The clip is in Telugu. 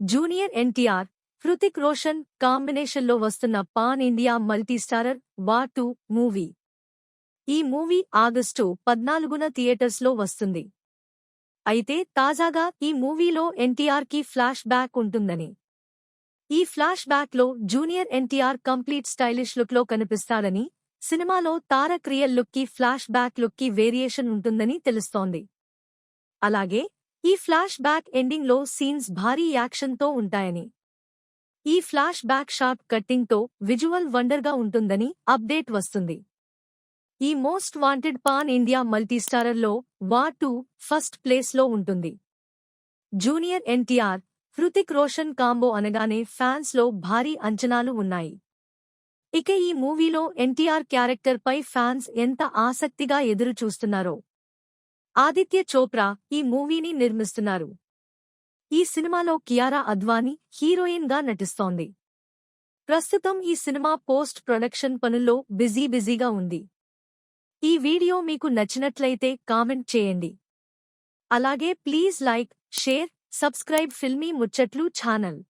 జూనియర్ ఎన్టీఆర్ హృతిక్ రోషన్ కాంబినేషన్లో వస్తున్న pan India multistarrer War two movie. ఈ మూవీ ఆగస్టు పద్నాలుగున థియేటర్స్లో వస్తుంది. అయితే తాజాగా ఈ మూవీలో ఎన్టీఆర్కి ఫ్లాష్ బ్యాక్ ఉంటుందని. ఈ ఫ్లాష్ బ్యాక్లో జూనియర్ ఎన్టీఆర్ కంప్లీట్ స్టైలిష్ లుక్లో కనిపిస్తాడని సినిమాలో తారక్ రియల్ లుక్కి ఫ్లాష్ బ్యాక్ లుక్కి వేరియేషన్ ఉంటుందని తెలుస్తోంది. అలాగే ఈ ఫ్లాష్ బ్యాక్ ఎండింగ్లో సీన్స్ భారీ యాక్షన్తో ఉంటాయని. ఈ ఫ్లాష్ బ్యాక్ షార్ట్ కట్టింగ్తో విజువల్ వండర్గా ఉంటుందని అప్డేట్ వస్తుంది. ఈ మోస్ట్ వాంటెడ్ పాన్ ఇండియా మల్టీస్టారర్లో వా టూ ఫస్ట్ ప్లేస్లో ఉంటుంది. జూనియర్ ఎన్టీఆర్ హృతిక్ రోషన్ కాంబో అనగానే ఫ్యాన్స్లో భారీ అంచనాలు ఉన్నాయి. ఇక ఈ మూవీలో ఎన్టీఆర్ క్యారెక్టర్పై ఫ్యాన్స్ ఎంత ఆసక్తిగా ఎదురుచూస్తున్నారో. ఆదిత్య చోప్రా ఈ మూవీని నిర్మిస్తున్నారు. ఈ సినిమాలో కియారా అద్వానీ హీరోయిన్గా నటిస్తోంది. ప్రస్తుతం ఈ సినిమా పోస్ట్ ప్రొడక్షన్ పనుల్లో బిజీ బిజీగా ఉంది. ఈ వీడియో మీకు నచ్చినట్లయితే కామెంట్ చేయండి. అలాగే please like share subscribe filmy Muchatlu channel.